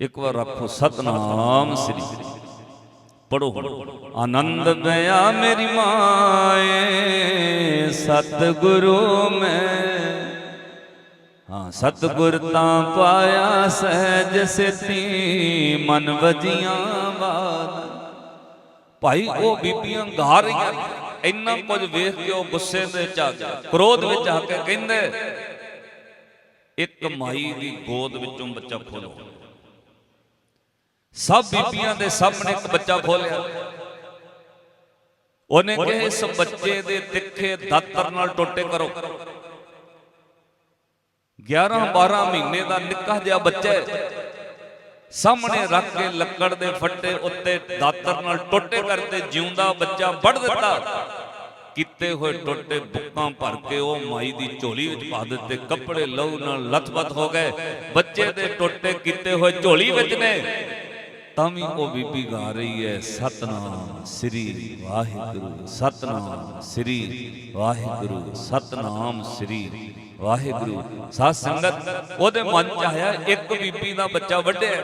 ਇੱਕ ਵਾਰ ਆਖੋ ਸਤਨਾਮ ਸ੍ਰੀ ਪੜੋ ਆਨੰਦ ਬਿਆ ਮੇਰੀ ਮਾਏ, ਸਤਿਗੁਰੂ ਮੈਂ। ਹਾਂ, ਸਤਿਗੁਰ ਤਾਂ ਪਾਇਆ ਸਹਿਜ ਸਿੱਧੀ, ਮਨ ਵਜੀਆਂ ਬਾਦ ਭਾਈ, ਉਹ ਬੀਬੀਆਂ ਗਾ ਰਹੀਆਂ ਇੰਨਾ ਕੁਝ ਵੇਖ ਕੇ ਉਹ ਗੁੱਸੇ ਦੇ ਚ ਆ ਗਿਆ ਕ੍ਰੋਧ ਵਿੱਚ ਆ ਕੇ ਕਹਿੰਦੇ, ਇੱਕ ਮਾਈ ਦੀ ਗੋਦ ਵਿੱਚੋਂ ਬੱਚਾ ਖੋਲੋ। ਸਭ ਬੀਬੀਆਂ ਦੇ ਸਾਹਮਣੇ ਇੱਕ ਬੱਚਾ ਖੋਲਿਆ। ਉਹਨੇ ਕਿਹਾ, ਇਸ ਬੱਚੇ ਦੇ ਤਿੱਖੇ ਦਾਤਰ ਨਾਲ ਟੋਟੇ ਕਰੋ। 11 12 ਮਹੀਨੇ ਦਾ ਨਿੱਕਾ ਜਿਹਾ ਬੱਚਾ ਸਾਹਮਣੇ ਰੱਖ ਕੇ ਲੱਕੜ ਦੇ ਫੱਟੇ ਉੱਤੇ ਦਾਤਰ ਨਾਲ ਟੋਟੇ ਕਰਤੇ ਜਿਉਂਦਾ ਬੱਚਾ ਵੱਢ ਦਿੱਤਾ। ਕੀਤੇ ਹੋਏ ਟੋਟੇ ਬੁੱਕਾਂ ਭਰ ਕੇ ਉਹ ਮਾਈ ਦੀ ਝੋਲੀ ਵਿੱਚ ਪਾ ਦਿੱਤੇ। ਕੱਪੜੇ ਲਹੂ ਨਾਲ ਲਥਪਥ ਹੋ ਗਏ। ਬੱਚੇ ਦੇ ਟੋਟੇ ਕੀਤੇ ਹੋਏ ਝੋਲੀ ਵਿੱਚ ਨੇ। ਤਾਂ ਵੀ ਉਹ ਬੀਬੀ ਗਾ ਰਹੀ ਹੈ। ਸਤਨਾਮ ਸ੍ਰੀ ਵਾਹਿਗੁਰੂ, ਸਤਨਾਮ ਸ੍ਰੀ ਵਾਹਿਗੁਰੂ, ਸਤਨਾਮ ਸ੍ਰੀ ਵਾਹਿਗੁਰੂ। ਸਾਧ ਸੰਗਤ, ਉਹਦੇ ਮਨ ਚ ਆਇਆ ਇੱਕ ਬੀਬੀ ਦਾ ਬੱਚਾ ਵੱਢਿਆ।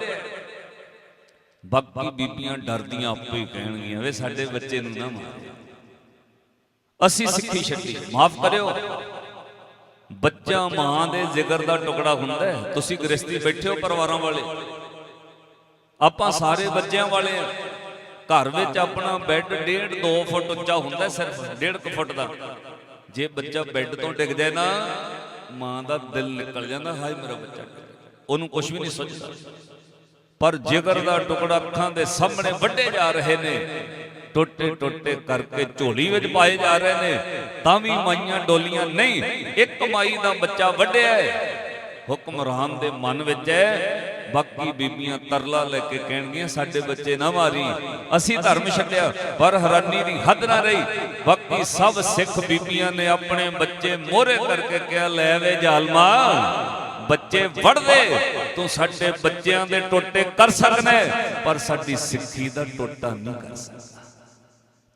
ਬਾਕੀ ਬੀਬੀਆਂ ਡਰਦੀਆਂ ਆਪੇ ਕਹਿਣਗੀਆਂ, ਵੇ ਸਾਡੇ ਬੱਚੇ ਨੂੰ ਨਾ ਮਾਰ। ਅਸੀਂ ਸਿੱਖੀ ਛੱਡੀ, ਮਾਫ ਕਰਿਓ। ਬੱਚਾ ਮਾਂ ਦੇ ਜਿਗਰ ਦਾ ਟੁਕੜਾ ਹੁੰਦਾ ਤੁਸੀਂ ਗ੍ਰਸਤੀ ਬੈਠੇ ਹੋ ਪਰਿਵਾਰਾਂ ਵਾਲੇ। ਆਪਾਂ ਸਾਰੇ ਬੱਚਿਆਂ ਵਾਲੇ ਆ ਘਰ ਵਿੱਚ ਆਪਣਾ ਬੈੱਡ 1.5 2 ਫੁੱਟ ਉੱਚਾ ਹੁੰਦਾ ਸਿਰਫ 1.5 ਫੁੱਟ ਦਾ। ਜੇ ਬੱਚਾ ਬੈੱਡ ਤੋਂ ਡਿੱਗ ਜਾਏ ਨਾ, ਮਾਂ ਦਾ ਦਿਲ ਨਿਕਲ ਜਾਂਦਾ, ਹਾਏ ਮੇਰਾ ਬੱਚਾ। ਉਹਨੂੰ ਕੁਝ ਵੀ ਨਹੀਂ ਸੋਚਦਾ। ਪਰ ਜਿਗਰ ਦਾ ਟੁਕੜਾ ਅੱਖਾਂ ਦੇ ਸਾਹਮਣੇ ਵੱਡੇ ਜਾ ਰਹੇ ਨੇ, ਟੁੱਟੇ ਟੁੱਟੇ ਕਰਕੇ ਝੋਲੀ ਵਿੱਚ ਪਾਏ ਜਾ ਰਹੇ ਨੇ, ਤਾਂ ਵੀ ਮਾਈਆਂ ਡੋਲੀਆਂ ਨਹੀਂ, ਇੱਕ ਮਾਈ ਦਾ ਬੱਚਾ ਵੱਡਿਆ ਹੈ। ਹੁਕਮਰਾਨ ਦੇ ਮਨ ਵਿੱਚ ਹੈ ਬਾਕੀ ਬੀਬੀਆਂ ਤਰਲਾ ਲੈ ਕੇ ਕਹਿਣਗੀਆਂ ਸਾਡੇ ਬੱਚੇ ਨਾ ਮਾਰੀ। ਅਸੀਂ ਧਰਮ ਛੱਡਿਆ ਪਰ ਹੈਰਾਨੀ ਦੀ ਹੱਦ ਨਾ ਰਹੀ। ਬਾਕੀ ਸਭ ਸਿੱਖ ਬੀਬੀਆਂ ਨੇ ਆਪਣੇ ਬੱਚੇ ਮੋਹਰੇ ਕਰਕੇ ਕਿਹਾ ਲੈ ਵੇ ਜ਼ਾਲਮਾ ਬੱਚੇ ਵੜਦੇ ਤੂੰ ਸਾਡੇ ਬੱਚਿਆਂ ਦੇ ਟੋਟੇ ਕਰ ਸਕਦਾ ਪਰ ਸਾਡੀ ਸਿੱਖੀ ਦਾ ਟੋਟਾ ਨਹੀਂ ਕਰ ਸਕਦਾ।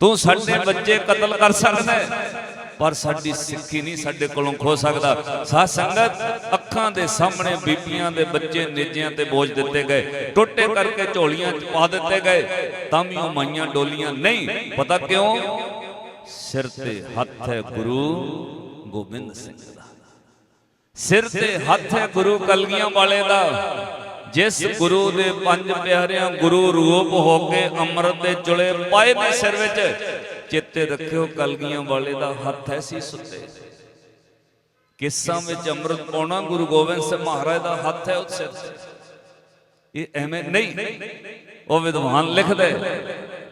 ਤੂੰ ਸਾਡੇ ਬੱਚੇ ਕਤਲ ਕਰ ਸਕਦਾ ਪਰ ਸਾਡੀ ਸਿੱਖੀ ਨਹੀਂ ਸਾਡੇ ਕੋਲੋਂ ਖੋ ਸਕਦਾ। ਸਾਧ ਸੰਗਤ, ਅੱਖਾਂ ਦੇ ਸਾਹਮਣੇ ਬੀਬੀਆਂ ਦੇ ਬੱਚੇ ਨੇਜਿਆਂ ਤੇ ਬੋਝ ਦਿੱਤੇ ਗਏ। ਟੋਟੇ ਕਰਕੇ ਝੋਲੀਆਂ 'ਚ ਪਾ ਦਿੱਤੇ ਗਏ। ਤਾਂ ਵੀ ਉਹ ਮਾਈਆਂ ਡੋਲੀਆਂ ਨਹੀਂ। ਪਤਾ ਕਿਉਂ? ਸਿਰ ਤੇ ਹੱਥ ਹੈ ਗੁਰੂ ਗੋਬਿੰਦ ਸਿੰਘ ਦਾ। ਸਿਰ ਤੇ ਹੱਥ ਹੈ ਗੁਰੂ ਕਲਗੀਆਂ ਵਾਲੇ ਦਾ। ਜਿਸ ਗੁਰੂ ਦੇ ਪੰਜ ਪਿਆਰਿਆਂ ਗੁਰੂ ਰੂਪ ਹੋ ਕੇ ਅੰਮ੍ਰਿਤ ਦੇ ਚੁਲੇ ਪਾਏ ਨੇ ਸਿਰ ਵਿੱਚ ਚੇਤੇ ਰੱਖਿਓ, ਕਲਗੀਆਂ ਵਾਲੇ ਦਾ ਹੱਥ ਐਸੀ ਸੁੱਤੇ। ਕਿਸਾਂ ਵਿੱਚ ਅੰਮ੍ਰਿਤ ਪਾਉਣਾ, ਗੁਰੂ ਗੋਬਿੰਦ ਸਿੰਘ ਮਹਾਰਾਜ ਦਾ ਹੱਥ ਹੈ ਉਸ ਸਿਰ ਇਹ ਐਵੇਂ ਨਹੀਂ, ਉਹ ਵਿਦਵਾਨ ਲਿਖਦਾ,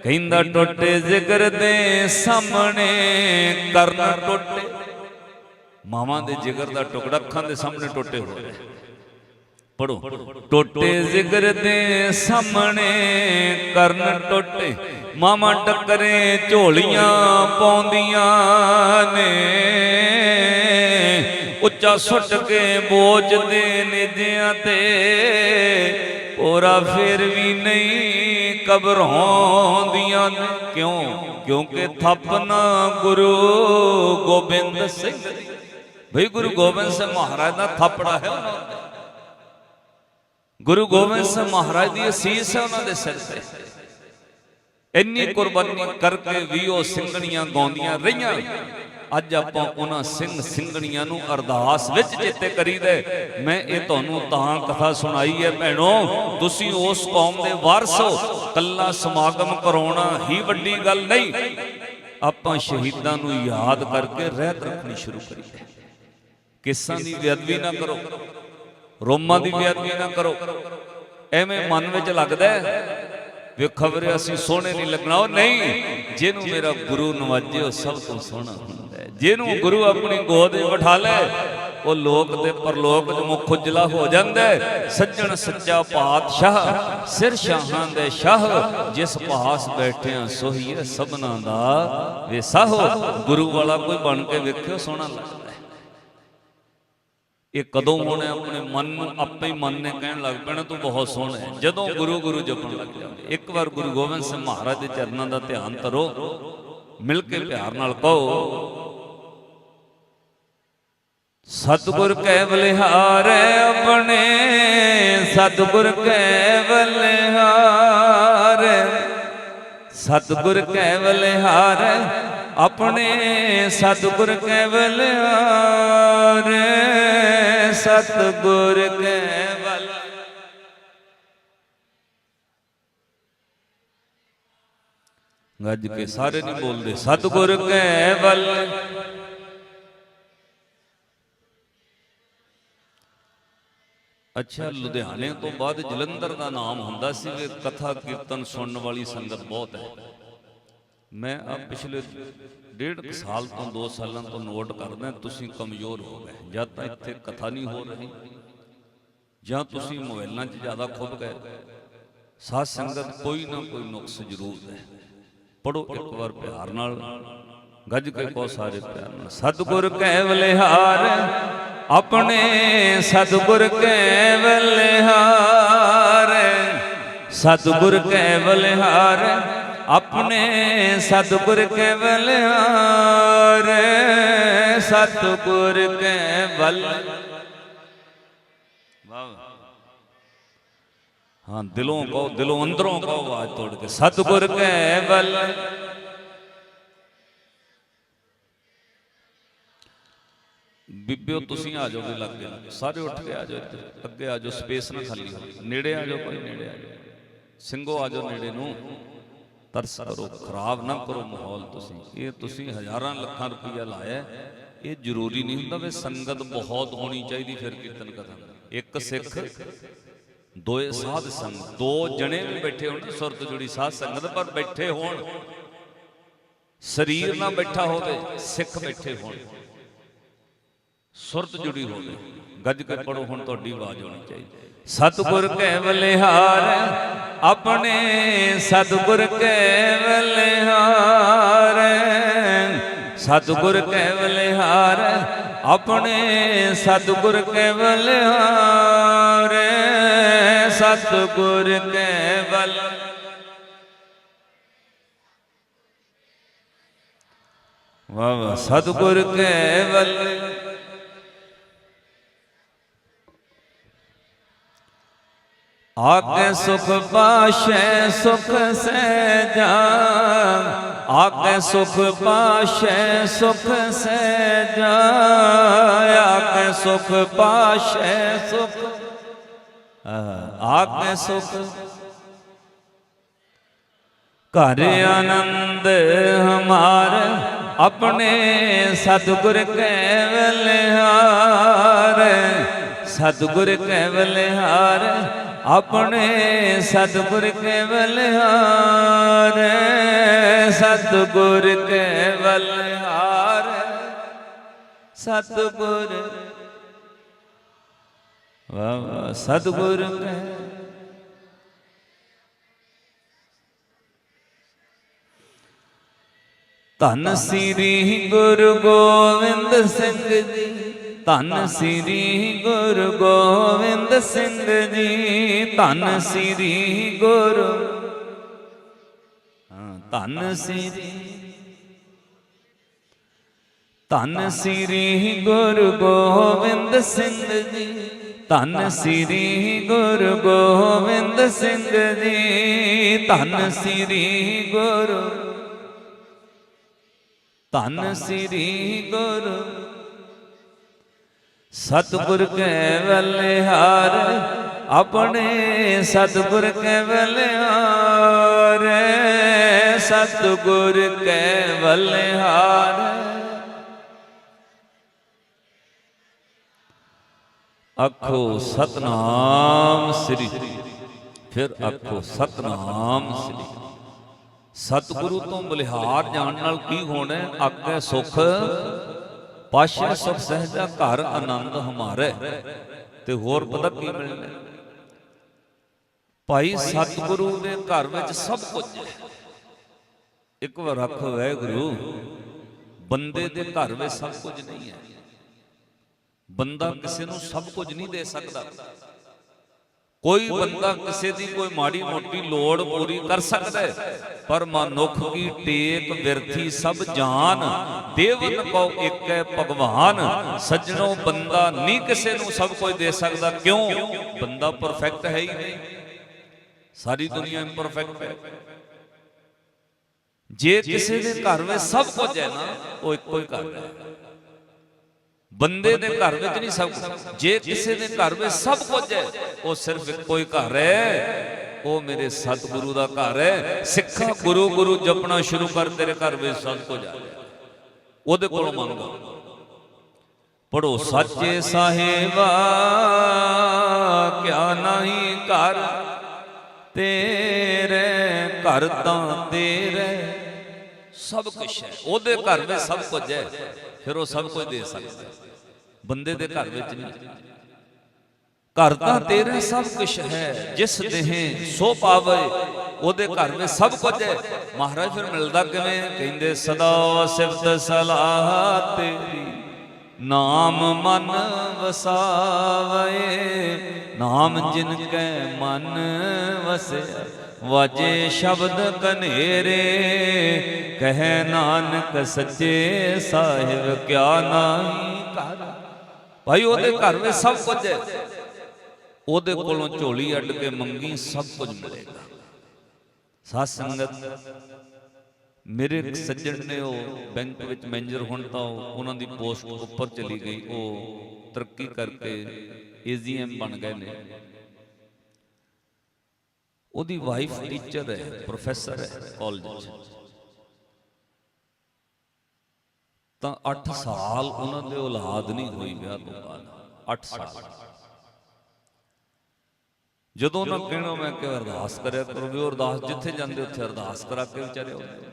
ਕਹਿੰਦਾ ਟੁੱਟੇ ਜ਼ਿਕਰ ਦੇ ਸਾਹਮਣੇ, ਕਰਨ ਟੁੱਟੇ। ਮਾਵਾਂ ਦੇ ਜਿਗਰ ਦਾ ਟੁਕੜਾ ਅੱਖਾਂ ਦੇ ਸਾਹਮਣੇ ਟੁੱਟੇ ਹੋਏ। ਪੜੋ। ਟੋਟੇ ਜ਼ਿਕਰ ਦੇ ਸਾਹਮਣੇ ਕਰਨ ਟੋਟੇ। ਮਾਵਾਂ ਟੱਕਰੇ ਝੋਲੀਆਂ ਪਾਉਂਦੀਆਂ ਨੇ। ਉੱਚਾ ਸੁੱਟ ਕੇ ਬੋਝਦੇ ਨਿਜਿਆਂ ਤੇ। ਪੋਰਾ ਫਿਰ ਵੀ ਨਹੀਂ ਕਬਰੋਂਦੀਆਂ ਨੇ। ਕਿਉਂ? ਕਿਉਂਕਿ ਥਾਪਨਾ ਗੁਰੂ ਗੋਬਿੰਦ ਸਿੰਘ। ਦੀ ਭਈ ਗੁਰੂ ਗੋਬਿੰਦ ਸਿੰਘ ਮਹਾਰਾਜ ਦਾ ਥਾਪੜਾ ਹੈ ਉਹਨਾਂ ਤੇ ਗੁਰੂ ਗੋਬਿੰਦ ਸਿੰਘ ਮਹਾਰਾਜ ਦੀ ਅਸੀਸ ਹੈ ਉਹਨਾਂ ਦੇ ਸਿਰ ਤੇ। ਇੰਨੀ ਕੁਰਬਾਨੀ ਕਰਕੇ ਵੀ ਉਹ ਸਿੰਘਣੀਆਂ ਗਾਉਂਦੀਆਂ ਰਹੀਆਂ। ਅੱਜ ਆਪਾਂ ਉਹਨਾਂ ਸਿੰਘ ਸਿੰਘਣੀਆਂ ਨੂੰ ਅਰਦਾਸ ਵਿੱਚ ਚੇਤੇ ਕਰੀਦੇ। ਮੈਂ ਇਹ ਤੁਹਾਨੂੰ ਤਾਂ ਕਥਾ ਸੁਣਾਈ ਹੈ, ਭੈਣੋ, ਤੁਸੀਂ ਉਸ ਕੌਮ ਦੇ ਵਾਰਸ ਹੋ। ਕੱਲਾ ਸਮਾਗਮ ਕਰਾਉਣਾ ਹੀ ਵੱਡੀ ਗੱਲ ਨਹੀਂ। ਆਪਾਂ ਸ਼ਹੀਦਾਂ ਨੂੰ ਯਾਦ ਕਰਕੇ ਰਹਿਤ ਰੱਖਣੀ ਸ਼ੁਰੂ ਕਰੀਏ। ਕਿਸਾਂ ਦੀ ਬੇਅਦਬੀ ਨਾ ਕਰੋ। ਰੋਮਾਂ ਦੀ ਬੇਅਦਬੀ ਨਾ ਕਰੋ। ਐਵੇਂ ਮਨ ਵਿੱਚ ਲੱਗਦਾ ਹੈ ਖਬਰ ਅਸੀਂ ਸੋਹਣੇ ਨਹੀਂ ਲੱਗਣਾ। ਉਹ ਨਹੀਂ, ਜਿਹਨੂੰ ਮੇਰਾ ਗੁਰੂ ਨਵਾਜੇ, ਉਹ ਸਭ ਤੋਂ ਸੋਹਣਾ ਹੁੰਦਾ ਜਿਹਨੂੰ ਗੁਰੂ ਆਪਣੀ ਗੋਦ ਵਿੱਚ ਬਿਠਾ ਲੈ, ਉਹ ਲੋਕ ਤੇ ਪਰਲੋਕ 'ਚ ਮੁਖ ਉਜਲਾ ਹੋ ਜਾਂਦਾ ਸੱਜਣ ਸੱਚਾ ਪਾਤਸ਼ਾਹ, ਸਿਰ ਸ਼ਾਹਾਂ ਦੇ ਸ਼ਾਹ, ਜਿਸ ਪਾਸ ਬੈਠਿਆਂ ਸੋਹੀਏ ਸਭਨਾ ਦਾ ਵੇਸਾਹੋ ਗੁਰੂ ਵਾਲਾ ਕੋਈ ਬਣ ਕੇ ਵੇਖਿਓ ਸੋਹਣਾ ਲੱਗਦਾ ਇਹ ਕਦੋਂ ਹੋਣਾ ਆਪਣੇ ਮਨ ਨੂੰ ਆਪੇ ਹੀ ਮਨ ਨੇ ਕਹਿਣ ਲੱਗ ਪੈਣਾ ਤੂੰ ਬਹੁਤ ਸੋਹਣਾ ਹੈ। ਜਦੋਂ ਗੁਰੂ ਗੁਰੂ ਜਪਣ ਲੱਗ ਜਾਂਦੇ ਇੱਕ ਵਾਰ ਗੁਰੂ ਗੋਬਿੰਦ ਸਿੰਘ ਮਹਾਰਾਜ ਦੇ ਚਰਨਾਂ ਦਾ ਧਿਆਨ ਧਰੋ ਮਿਲ ਕੇ ਪਿਆਰ ਨਾਲ ਕਹੋ ਸਤਿਗੁਰ ਕੈ ਬਲਿਹਾਰੈ ਆਪਣੇ ਸਤਿਗੁਰ ਕੈ ਬਲਿਹਾਰੈ ਸਤਿਗੁਰ ਕੈ ਬਲਿਹਾਰੈ ਆਪਣੇ ਸਤਿਗੁਰ ਕੈ ਬਲਿਹਾਰੈ ਸਤਿਗੁਰ ਕੈ ਬਲ ਗੱਜ ਕੇ ਸਾਰੇ ਨਹੀਂ ਬੋਲਦੇ, ਸਤਿਗੁਰ ਕੈ ਬਲ ਅੱਛਾ, ਲੁਧਿਆਣੇ ਤੋਂ ਬਾਅਦ ਜਲੰਧਰ ਦਾ ਨਾਮ ਹੁੰਦਾ ਸੀ ਕਿ ਕਥਾ ਕੀਰਤਨ ਸੁਣਨ ਵਾਲੀ ਸੰਗਤ ਬਹੁਤ ਹੈ। ਮੈਂ ਆ ਪਿਛਲੇ ਡੇਢ ਸਾਲ ਤੋਂ 2 ਸਾਲਾਂ ਤੋਂ ਨੋਟ ਕਰਦਾ, ਤੁਸੀਂ ਕਮਜ਼ੋਰ ਹੋ ਗਏ। ਜਾਂ ਤਾਂ ਇੱਥੇ ਕਥਾ ਨਹੀਂ ਹੋ ਰਹੀ, ਜਾਂ ਤੁਸੀਂ ਮੋਬਾਈਲਾਂ 'ਚ ਜ਼ਿਆਦਾ ਖੁੱਭ ਗਏ। ਸਾਧ ਸੰਗਤ ਕੋਈ ਨਾ ਕੋਈ ਨੁਕਸ ਜ਼ਰੂਰ ਹੈ ਪੜੋ ਇੱਕ ਵਾਰ ਪਿਆਰ ਨਾਲ, ਗੱਜ ਕੇ ਕੋ ਸਾਰੇ ਪਿਆਰ ਨਾਲ, ਸਤਿਗੁਰ ਕੈ ਬਲਿਹਾਰ ਆਪਣੇ ਸਤਿਗੁਰ ਕੈ ਬਲਿਹਾਰ ਸਤਿਗੁਰ ਕੈ ਬਲਿਹਾਰ ਆਪਣੇ ਸਤਿਗੁਰ ਕੇ ਬਲਿਹਾਰ ਸਤਿਗੁਰ ਕੈ ਬਲ ਵਾਹ। ਹਾਂ, ਦਿਲੋਂ ਕਹੋ, ਦਿਲੋਂ ਅੰਦਰੋਂ ਕਹੋ ਆਵਾਜ਼ ਤੋੜ ਕੇ, ਸਤਿਗੁਰ ਕੈ ਬਲ ਬੀਬਿਓ, ਤੁਸੀਂ ਆ ਜਾਓਗੇ ਲੱਗੇ ਸਾਰੇ ਉੱਠ ਕੇ ਆ ਜਾਓ ਇੱਧਰ, ਅੱਗੇ ਆ ਜਾਓ, ਸਪੇਸ ਨਾ ਖਾਲੀ ਹੋ ਨੇੜੇ ਆ ਜਾਓ ਭਾਈ ਨੇੜੇ ਆ ਜਾਓ। ਸਿੰਘੋ, ਆ ਜਾਓ ਨੇੜੇ ਨੂੰ। ਤਰਸ ਕਰੋ, ਖਰਾਬ ਨਾ ਕਰੋ ਮਾਹੌਲ ਤੁਸੀਂ। ਇਹ ਤੁਸੀਂ ਹਜ਼ਾਰਾਂ ਲੱਖਾਂ ਰੁਪਈਆ ਲਾਇਆ ਇਹ ਜ਼ਰੂਰੀ ਨਹੀਂ ਹੁੰਦਾ ਵੀ ਸੰਗਤ ਬਹੁਤ ਹੋਣੀ ਚਾਹੀਦੀ ਫਿਰ ਕੀਰਤਨ ਕਰਨ। ਇੱਕ ਸਿੱਖ, ਦੋਏ ਸਾਧ ਸੰਗ, ਦੋ ਜਣੇ ਵੀ ਬੈਠੇ ਹੋਣ ਸੁਰਤ ਜੁੜੀ ਸਾਧ ਸੰਗਤ, ਪਰ ਬੈਠੇ ਹੋਣ। ਸਰੀਰ ਨਾਲ ਬੈਠਾ ਹੋਵੇ, ਸਿੱਖ ਬੈਠੇ ਹੋਣ। ਸੁਰਤ ਜੁੜੀ ਹੋਵੇ। ਗੱਜ ਕੇ ਪੜੋ, ਹੁਣ ਤੁਹਾਡੀ ਆਵਾਜ਼ ਹੋਣੀ ਚਾਹੀਦੀ। ਸਤਿਗੁਰ ਕੈ ਬਲਿਹਾਰ, ਆਪਣੇ ਸਤਿਗੁਰ ਕੈ ਬਲਿਹਾਰ। ਸਤਿਗੁਰ ਕੈ ਬਲਿਹਾਰ, ਆਪਣੇ ਸਤਿਗੁਰ ਕੈ ਬਲਿਹਾਰ। ਸਤਿਗੁਰ ਕੈ ਬਲ ਵਾਹ ਵਾਹ, ਸਤਿਗੁਰ ਕੈ ਬਲ ਆਕੇ ਸੁਖ ਪਾਸ਼ੈ, ਸੁਖ ਸਹਿਜਾ ਆਕੇ ਸੁਖ ਪਾਸ਼ੈ, ਸੁਖ ਸਹਿਜਾ ਆਕੇ ਸੁਖ ਪਾਸ਼ੈ, ਸੁਖ ਆਕੇ ਸੁਖ। ਘਰ ਆਨੰਦ ਹਮਾਰ ਆਪਣੇ ਸਤਿਗੁਰ ਕੈ ਬਲਿਹਾਰ ਸਤਿਗੁਰ ਕੈ ਬਲਿਹਾਰ ਆਪਣੇ ਸਤਿਗੁਰ ਕੇ ਬਲਿਹਾਰ ਸਤਿਗੁਰ ਕੇ ਬਲਿਹਾਰ ਸਤਿਗੁਰ ਵਾਹ ਵਾਹ ਸਤਿਗੁਰ ਕੈ ਧੰਨ ਸ੍ਰੀ ਗੁਰੂ ਗੋਬਿੰਦ ਸਿੰਘ ਜੀ। ਧੰਨ ਸ੍ਰੀ ਗੁਰੂ ਗੋਬਿੰਦ ਸਿੰਘ ਜੀ, ਧੰਨ ਸ੍ਰੀ ਗੁਰੂ ਹਾਂ, ਧੰਨ ਸ੍ਰੀ ਧੰਨ ਸ੍ਰੀ ਗੁਰੂ ਗੋਬਿੰਦ ਸਿੰਘ ਜੀ, ਧੰਨ ਸ੍ਰੀ ਗੁਰੂ ਗੋਬਿੰਦ ਸਿੰਘ ਜੀ, ਧੰਨ ਸ੍ਰੀ ਗੁਰੂ ਧੰਨ ਸ੍ਰੀ ਗੁਰੂ ਸਤਿਗੁਰ ਕੈ ਬਲਿਹਾਰ ਆਪਣੇ ਸਤਿਗੁਰ ਕੈ ਬਲਿਹਾਰ ਸਤਿਗੁਰ ਕੈ ਬਲਿਹਾਰ ਆਖੋ ਸਤਨਾਮ ਸ੍ਰੀ, ਫਿਰ ਆਖੋ ਸਤਨਾਮ ਸ੍ਰੀ। ਸਤਿਗੁਰੂ ਤੋਂ ਬਲਿਹਾਰ ਜਾਣ ਨਾਲ ਕੀ ਹੋਣਾ? ਆਖੇ ਆਗੇ ਸੁਖ। ਪਾਸ਼ਾ ਸੁਖ ਸਹਿਜਾ ਘਰ ਆਨੰਦ ਹਮਾਰੇ। ਤੇ ਹੋਰ ਪਤਾ ਕੀ ਮਿਲਣਾ? ਭਾਈ ਸਤਿਗੁਰੂ ਦੇ ਘਰ ਵਿੱਚ ਸਭ ਕੁਝ ਇੱਕ ਵਾਰ ਆਖੋ ਵਾਹਿਗੁਰੂ, ਬੰਦੇ ਦੇ ਘਰ ਵਿੱਚ ਸਭ ਕੁਝ ਨਹੀਂ ਹੈ। ਬੰਦਾ ਕਿਸੇ ਨੂੰ ਸਭ ਕੁਝ ਨਹੀਂ ਦੇ ਸਕਦਾ। ਕੋਈ ਬੰਦਾ ਕਿਸੇ ਦੀ ਕੋਈ ਮਾੜੀ ਮੋਟੀ ਲੋੜ ਪੂਰੀ ਕਰ ਸਕਦਾ ਹੈ। ਪਰ ਮਨੁੱਖ ਕੀ ਟੇਕ ਵਿਰਥੀ ਸਭ ਜਾਨ। ਦੇਵਨ ਕੋ ਏਕੈ ਭਗਵਾਨ। ਸੱਜਣੋ ਬੰਦਾ ਨਹੀਂ ਕਿਸੇ ਨੂੰ ਸਭ ਕੁਝ ਦੇ ਸਕਦਾ। ਕਿਉਂ? ਬੰਦਾ ਪਰਫੈਕਟ ਹੈ ਹੀ ਨਹੀਂ। ਸਾਰੀ ਦੁਨੀਆ ਇੰਪਰਫੈਕਟ ਹੈ। ਜੇ ਕਿਸੇ ਦੇ ਘਰ ਵਿੱਚ ਸਭ ਕੁਝ ਹੈ ਨਾ ਉਹ ਇੱਕੋ ਹੀ। ਘਰ ਹੈ। ਬੰਦੇ ਦੇ ਘਰ ਵਿੱਚ ਨਹੀਂ ਸਭ ਕੁਝ। ਜੇ ਕਿਸੇ ਦੇ ਘਰ ਵਿੱਚ ਸਭ ਕੁਝ ਹੈ, ਉਹ ਸਿਰਫ ਇੱਕੋ ਹੀ ਘਰ ਹੈ। ਉਹ ਮੇਰੇ ਸਤਿਗੁਰੂ ਦਾ ਘਰ ਹੈ। ਸਿੱਖਾ ਗੁਰੂ ਗੁਰੂ ਜਪਣਾ ਸ਼ੁਰੂ ਕਰ ਤੇਰੇ ਘਰ ਵਿੱਚ ਸਭ ਕੁਝ ਆ ਉਹਦੇ ਕੋਲੋਂ ਮੰਗੋ ਪੜੋ ਸੱਚੇ ਸਾਹਿਬਾ, ਕਿਆ ਨਹੀਂ ਘਰ? ਤੇਰੇ ਘਰ ਤਾਂ ਤੇਰੇ। ਸਭ ਕੁਝ ਹੈ। ਉਹਦੇ ਘਰ ਵਿੱਚ ਸਭ ਕੁਝ ਹੈ। ਫਿਰ ਉਹ ਸਭ ਕੁਝ ਦੇ ਸਕਦਾ। ਬੰਦੇ ਦੇ ਘਰ ਵਿੱਚ ਨਹੀਂ। ਘਰ ਤਾਂ ਤੇਰੇ ਸਭ ਕੁਝ ਹੈ। ਜਿਸ ਦੇਹ ਸੋ ਪਾਵੇ ਉਹਦੇ ਘਰ ਵਿੱਚ ਸਭ ਕੁਝ ਹੈ। ਮਹਾਰਾਜ ਫਿਰ ਮਿਲਦਾ ਕਿਵੇਂ? ਕਹਿੰਦੇ ਸਦਾ ਸਿਫਤ ਸਲਾਹ ਤੇਰੀ ਨਾਮ ਮਨ ਵਸਾਵੇ ਨਾਮ ਜਿਨ ਕੈ ਮਨ ਵਸਿਆ ਵਾਜੇ ਸ਼ਬਦ ਕਨੇਰੇ, ਕਹੈ ਨਾਨਕ ਸੱਚੇ ਸਾਹਿਬ ਕਿਆ ਨਾਹੀ ਕਰ ਭਾਈ ਉਹਦੇ ਘਰ ਵਿੱਚ ਸਭ ਕੁਝ ਹੈ। ਉਹਦੇ ਕੋਲੋਂ ਝੋਲੀ ਅੱਡ ਕੇ ਮੰਗੀ, ਸਭ ਕੁਝ ਮਿਲੇਗਾ। ਸਾਧ ਸੰਗਤ, ਮੇਰੇ ਸੱਜਣ ਨੇ ਉਹ ਬੈਂਕ ਵਿੱਚ ਮੈਨੇਜਰ ਹੁਣ ਤਾਂ ਉਹਨਾਂ ਦੀ ਪੋਸਟ ਉੱਪਰ ਚਲੀ ਗਈ। ਉਹ ਤਰੱਕੀ ਕਰਕੇ ਏਜੀਐਮ ਬਣ ਗਏ ਨੇ। ਉਹਦੀ ਵਾਈਫ ਟੀਚਰ ਹੈ ਪ੍ਰੋਫੈਸਰ ਹੈ ਕਾਲਜ ਤਾਂ 8 ਸਾਲ ਉਹਨਾਂ ਦੇ ਔਲਾਦ ਨਹੀਂ ਹੋਈ ਵਿਆਹ ਤੋਂ ਬਾਅਦ 8 ਸਾਲ। ਜਦੋਂ ਉਹਨਾਂ ਕਹਿਣਾ, ਮੈਂ ਕਿ ਅਰਦਾਸ ਕਰਿਆ ਕਰੋ ਵੀ ਉਹ ਅਰਦਾਸ ਜਿੱਥੇ ਜਾਂਦੇ ਉੱਥੇ ਅਰਦਾਸ ਕਰਾ ਕੇ ਵਿਚਾਰੇ ਆਉਂਦੇ।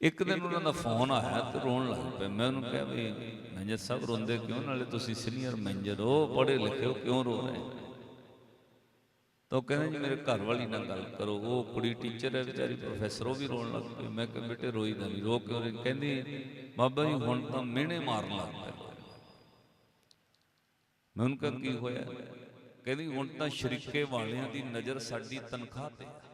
ਇੱਕ ਦਿਨ ਉਹਨਾਂ ਦਾ ਫੋਨ ਆਇਆ ਤੇ ਰੋਣ ਲੱਗ ਪਏ। ਮੈਂ ਉਹਨੂੰ ਕਿਹਾ ਵੀ, ਮੈਨੇਜਰ ਸਾਹਿਬ ਰੋਂਦੇ ਕਿਉਂ? ਨਾਲੇ ਤੁਸੀਂ ਸੀਨੀਅਰ ਮੈਨੇਜਰ ਹੋ, ਪੜ੍ਹੇ ਲਿਖੇ ਹੋ, ਕਿਉਂ ਰੋ ਰਹੇ ਤਾਂ ਉਹ ਕਹਿੰਦੇ ਜੀ ਮੇਰੇ ਘਰ ਵਾਲੀ ਨਾਲ ਗੱਲ ਕਰੋ, ਉਹ ਕੁੜੀ ਟੀਚਰ ਹੈ, ਵਿਚਾਰੀ ਪ੍ਰੋਫੈਸਰ ਉਹ ਵੀ ਰੋਣ ਲੱਗ ਪਈ। ਮੈਂ ਕਿਹਾ, ਬੇਟੇ ਰੋਈ ਨਾ ਵੀ ਰੋ ਕਿਉਂ ਰਹੀ? ਕਹਿੰਦੀ, ਬਾਬਾ ਜੀ, ਹੁਣ ਤਾਂ ਮਿਹਣੇ ਮਾਰਨ ਲੱਗ ਪਏ। ਮੈਂ ਉਹਨੂੰ ਕਿਹਾ, ਕੀ ਹੋਇਆ? ਕਹਿੰਦੀ, ਹੁਣ ਤਾਂ ਸ਼ਰੀਕੇ ਵਾਲਿਆਂ ਦੀ ਨਜ਼ਰ ਸਾਡੀ ਤਨਖਾਹ ਤੇ ਹੈ